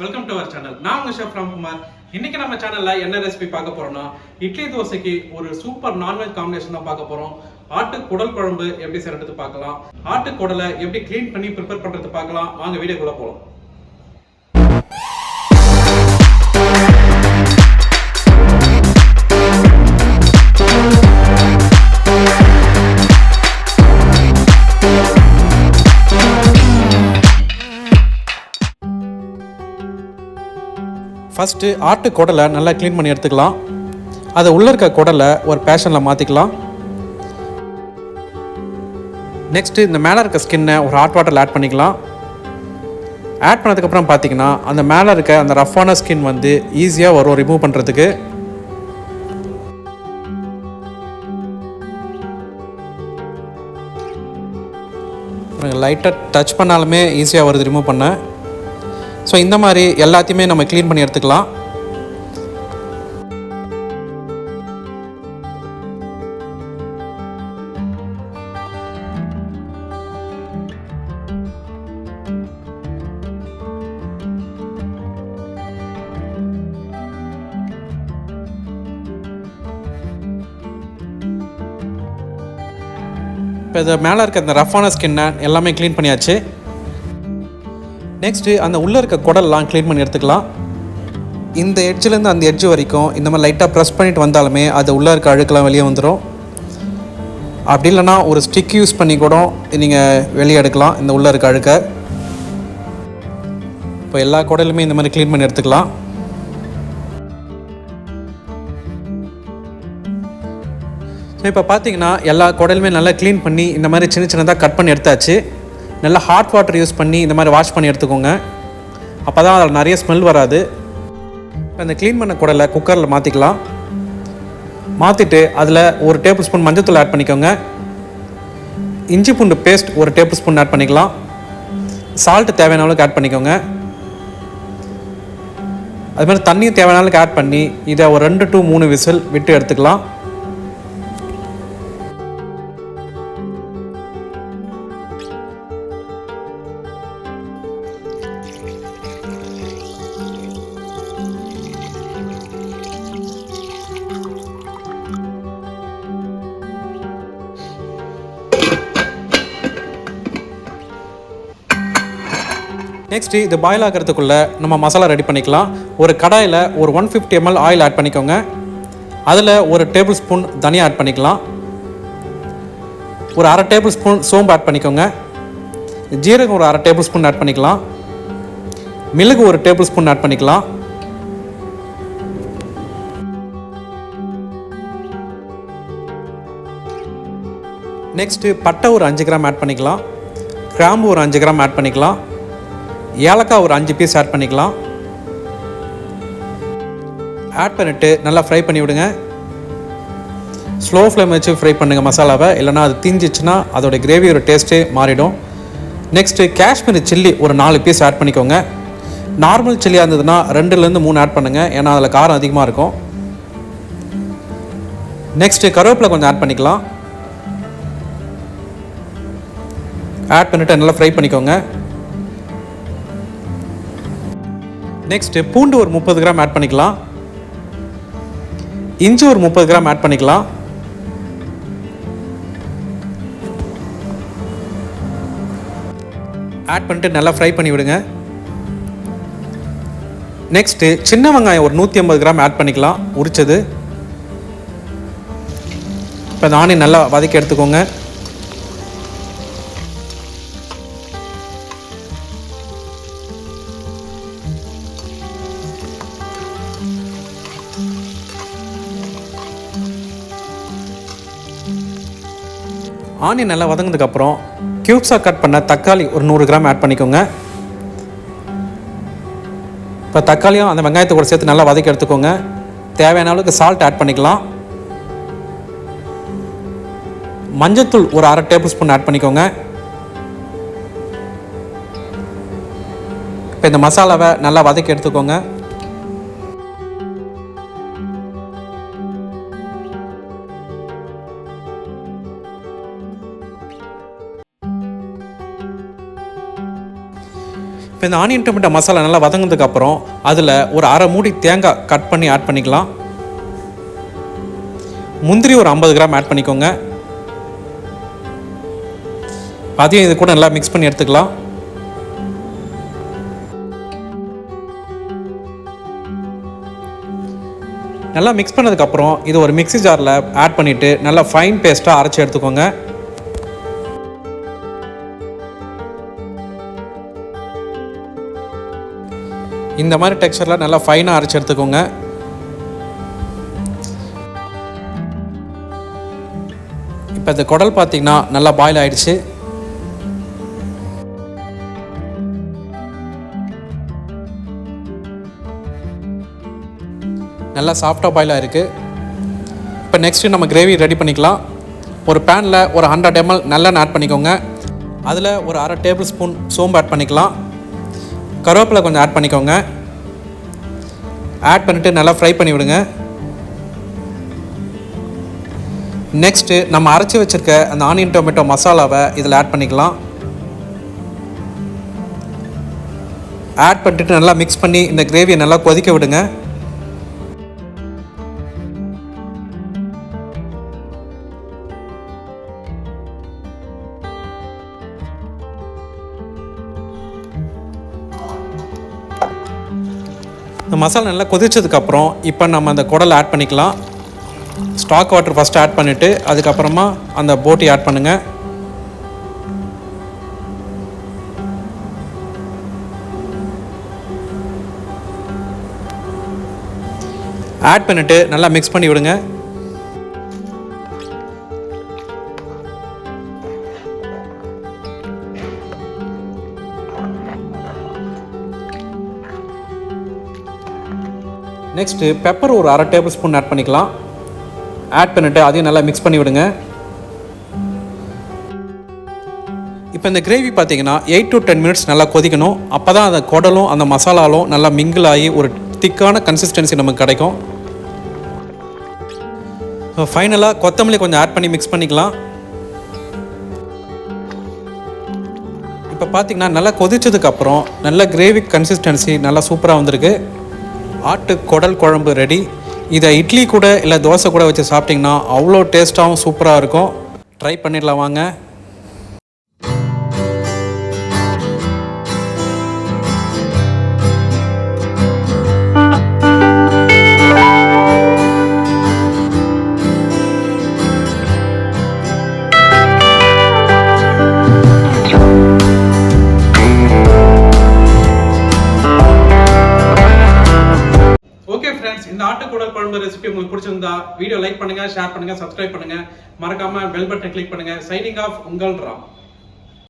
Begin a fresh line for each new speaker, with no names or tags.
Welcome to our channel நான் உங்க chef Ramkumar. இன்னைக்கு நம்ம சேனல்ல என்ன ரெசிபி பார்க்க போறோம்னா இட்லி தோசைக்கு ஒரு சூப்பர் நான்வெஜ் காம்பினேஷன் தான் பார்க்க போறோம். ஆட்டு குடல் குழம்பு எப்படி செய்யறது பார்க்கலாம். ஆட்டு குடலை எப்படி கிளீன் பண்ணி ப்ரிப்பேர் பண்றது பார்க்கலாம். வாங்க வீடியோக்குள்ள போகலாம் ஃபஸ்ட்டு ஆட்டு குடலை நல்லா க்ளீன் பண்ணி எடுத்துக்கலாம். அதை உள்ளே இருக்க குடலை ஒரு பேஷனில் மாற்றிக்கலாம் நெக்ஸ்ட்டு இந்த மேலே இருக்க ஸ்கின்னை ஒரு ஹாட் வாட்டரில் ஆட் பண்ணிக்கலாம். ஆட் பண்ணதுக்கப்புறம் பார்த்தீங்கன்னா அந்த மேலே இருக்க அந்த ரஃப்பான ஸ்கின் வந்து ஈஸியாக வரும் ரிமூவ் பண்ணுறதுக்கு லைட்டாக டச் பண்ணாலுமே ஈஸியாக வருது ரிமூவ் பண்ண. ஸோ இந்த மாதிரி எல்லாத்தையுமே நம்ம க்ளீன் பண்ணி எடுத்துக்கலாம். இப்போ இது மேலே இருக்க இந்த ரஃப்பான ஸ்கின்னை எல்லாமே க்ளீன் பண்ணியாச்சு. நெக்ஸ்ட்டு அந்த உள்ளே இருக்க குடல்லாம் க்ளீன் பண்ணி எடுத்துக்கலாம். இந்த எட்ஜிலேருந்து அந்த எட்ஜ் வரைக்கும் இந்த மாதிரி லைட்டாக ப்ரெஸ் பண்ணிட்டு வந்தாலுமே அது உள்ளே இருக்க அழுக்கெல்லாம் வெளியே வந்துடும் அப்படி இல்லைன்னா ஒரு ஸ்டிக் யூஸ் பண்ணி கூட நீங்கள் வெளியே எடுக்கலாம் இந்த உள்ளே இருக்க அழுக்க. இப்போ எல்லா குடலுமே இந்த மாதிரி க்ளீன் பண்ணி எடுத்துக்கலாம். ஸோ இப்போ பார்த்தீங்கன்னா எல்லா குடலுமே நல்லா க்ளீன் பண்ணி இந்த மாதிரி சின்ன சின்னதாக கட் பண்ணி எடுத்தாச்சு. நல்லா ஹாட் வாட்டர் யூஸ் பண்ணி இந்த மாதிரி வாஷ் பண்ணி எடுத்துக்கோங்க. அப்போ தான் அதில் நிறைய ஸ்மெல் வராது. இப்போ க்ளீன் பண்ண குடலை குக்கரில் மாற்றிக்கலாம் மாற்றிட்டு அதில் ஒரு டேபிள் ஸ்பூன் மஞ்சத்தூள் ஆட் பண்ணிக்கோங்க. இஞ்சி பூண்டு பேஸ்ட் ஒரு டேபிள் ஸ்பூன் ஆட் பண்ணிக்கலாம். சால்ட்டு தேவையான அளவுக்கு ஆட் பண்ணிக்கோங்க. அது மாதிரி தண்ணியும் தேவையான அளவுக்கு ஆட் பண்ணி இதை ஒரு ரெண்டு டு மூணு விசில் விட்டு எடுத்துக்கலாம். நெக்ஸ்ட்டு இது பாயில் ஆகிறதுக்குள்ளே நம்ம மசாலா ரெடி பண்ணிக்கலாம். ஒரு கடாயில் ஒரு one fifty ml oil add பண்ணிக்கோங்க. அதில் ஒரு டேபிள் ஸ்பூன் தனியாக ஆட் பண்ணிக்கலாம். ஒரு அரை டேபிள் ஸ்பூன் சோம்பு ஆட் பண்ணிக்கோங்க. ஜீரகம் ஒரு அரை டேபிள் ஸ்பூன் ஆட் பண்ணிக்கலாம். மிளகு ஒரு டேபிள் ஸ்பூன் ஆட் பண்ணிக்கலாம். நெக்ஸ்ட்டு பட்டை ஒரு அஞ்சு கிராம் ஆட் பண்ணிக்கலாம். கிராம்பு ஒரு அஞ்சு கிராம் ஆட் பண்ணிக்கலாம். ஏலக்காய் ஒரு அஞ்சு பீஸ் ஆட் பண்ணிக்கலாம். ஆட் பண்ணிவிட்டு நல்லா ஃப்ரை பண்ணி விடுங்க. ஸ்லோ ஃப்ளேம் வச்சு ஃப்ரை பண்ணுங்கள் மசாலாவை. இல்லைனா அது தீஞ்சிச்சுன்னா அதோட கிரேவியோட டேஸ்ட்டே மாறிடும். நெக்ஸ்ட்டு காஷ்மீரி சில்லி ஒரு நாலு பீஸ் ஆட் பண்ணிக்கோங்க. நார்மல் சில்லியாக இருந்ததுன்னா ரெண்டுலேருந்து மூணு ஆட் பண்ணுங்கள் ஏன்னா அதில் காரம் அதிகமாக இருக்கும். நெக்ஸ்ட்டு கருவேப்பிலை கொஞ்சம் ஆட் பண்ணிக்கலாம். ஆட் பண்ணிவிட்டு நல்லா ஃப்ரை பண்ணிக்கோங்க. நெக்ஸ்ட்டு பூண்டு ஒரு முப்பது கிராம் ஆட் பண்ணிக்கலாம். இஞ்சி ஒரு முப்பது கிராம் ஆட் பண்ணிக்கலாம். ஆட் பண்ணிட்டு நல்லா ஃப்ரை பண்ணி விடுங்க. நெக்ஸ்ட்டு சின்ன வெங்காயம் ஒரு நூற்றி ஐம்பது கிராம் ஆட் பண்ணிக்கலாம். உரிச்சது. இப்போ நானே நல்லா வதக்கி எடுத்துக்கோங்க. ஆனியன் நல்லா வதங்கினதுக்கப்புறம் க்யூப்ஸாக கட் பண்ண தக்காளி ஒரு நூறு கிராம் ஆட் பண்ணிக்கோங்க. இப்போ தக்காளியும் அந்த வெங்காயத்தை கூட சேர்த்து நல்லா வதக்கி எடுத்துக்கோங்க. தேவையான அளவுக்கு சால்ட் ஆட் பண்ணிக்கலாம். மஞ்சத்தூள் ஒரு அரை டேபிள் ஸ்பூன் ஆட் பண்ணிக்கோங்க. இப்போ இந்த மசாலாவை நல்லா வதக்கி எடுத்துக்கோங்க. இந்த ஆனியன் டொமேட்டோ மசாலா நல்லா வதங்கினதுக்கு அப்புறம் அதில் ஒரு அரை மூடி தேங்காய் கட் பண்ணி ஆட் பண்ணிக்கலாம். முந்திரி ஒரு ஐம்பது கிராம் ஆட் பண்ணிக்கோங்க. அதையும் இது கூட நல்லா மிக்ஸ் பண்ணி எடுத்துக்கலாம். நல்லா மிக்ஸ் பண்ணதுக்கப்புறம் இது ஒரு மிக்ஸி ஜாரில் ஆட் பண்ணிவிட்டு நல்லா ஃபைன் பேஸ்ட்டாக அரைச்சி எடுத்துக்கோங்க. இந்த மாதிரி டெக்ஸ்டரில் நல்லா ஃபைனாக அரைச்சி எடுத்துக்கோங்க. இப்போ இந்த குடல் பார்த்தீங்கன்னா நல்லா பாயில் ஆயிடுச்சு. நல்லா சாஃப்டாக பாயில் ஆயிருக்கு. இப்போ நெக்ஸ்ட்டு நம்ம கிரேவி ரெடி பண்ணிக்கலாம். ஒரு பேனில் ஒரு ஹண்ட்ரட் எம்எல் நல்லெண்ணெய் ஆட் பண்ணிக்கோங்க. அதில் ஒரு அரை டேபிள் ஸ்பூன் சோம்பு ஆட் பண்ணிக்கலாம். கருவேப்பிலை கொஞ்சம் ஆட் பண்ணிக்கோங்க. ஆட் பண்ணிவிட்டு நல்லா ஃப்ரை பண்ணி விடுங்க. நெக்ஸ்ட்டு நம்ம அரைச்சி வச்சுருக்க அந்த ஆனியன் டொமேட்டோ மசாலாவை இதில் ஆட் பண்ணிக்கலாம். ஆட் பண்ணிட்டு நல்லா மிக்ஸ் பண்ணி இந்த கிரேவியை நல்லா கொதிக்க விடுங்க. இந்த மசாலா நல்லா கொதிச்சதுக்கப்புறம் இப்போ நம்ம அந்த குடலை ஆட் பண்ணிக்கலாம். ஸ்டாக் வாட்டர் ஃபஸ்ட்டு ஆட் பண்ணிவிட்டு அதுக்கப்புறமா அந்த போட்டி ஆட் பண்ணுங்கள் ஆட் பண்ணிவிட்டு நல்லா மிக்ஸ் பண்ணி விடுங்க. நெக்ஸ்ட்டு பெப்பர் ஒரு அரை டேபிள் ஸ்பூன் ஆட் பண்ணிக்கலாம். ஆட் பண்ணிவிட்டு அதையும் நல்லா மிக்ஸ் பண்ணி விடுங்க. இப்போ இந்த கிரேவி பார்த்தீங்கன்னா எயிட் டு டென் மினிட்ஸ் நல்லா கொதிக்கணும். அப்போ தான் அந்த குடலும் அந்த மசாலாலும் நல்லா மிங்கிள் ஆகி ஒரு திக்கான கன்சிஸ்டன்சி நமக்கு கிடைக்கும். ஃபைனலாக கொத்தமல்லி கொஞ்சம் ஆட் பண்ணி மிக்ஸ் பண்ணிக்கலாம். இப்போ பார்த்தீங்கன்னா நல்லா கொதிச்சதுக்கப்புறம் நல்ல கிரேவி கன்சிஸ்டன்சி நல்லா சூப்பராக வந்திருக்கு. ஆட்டு குடல் குழம்பு ரெடி இதை இட்லி கூட இல்லை தோசை கூட வச்சு சாப்பிட்டிங்கன்னா அவ்வளோ டேஸ்ட்டாகவும் சூப்பராக இருக்கும். ட்ரை பண்ணிடலாம் வாங்க. வீடியோ உங்களுக்கு பிடிச்சிருந்தா வீடியோ லைக் பண்ணுங்க ஷேர் பண்ணுங்க சப்ஸ்கிரைப் பண்ணுங்க. மறக்காம பெல் பட்டன் கிளிக் பண்ணுங்க. சைனிங் ஆஃப் உங்கள் ராம்.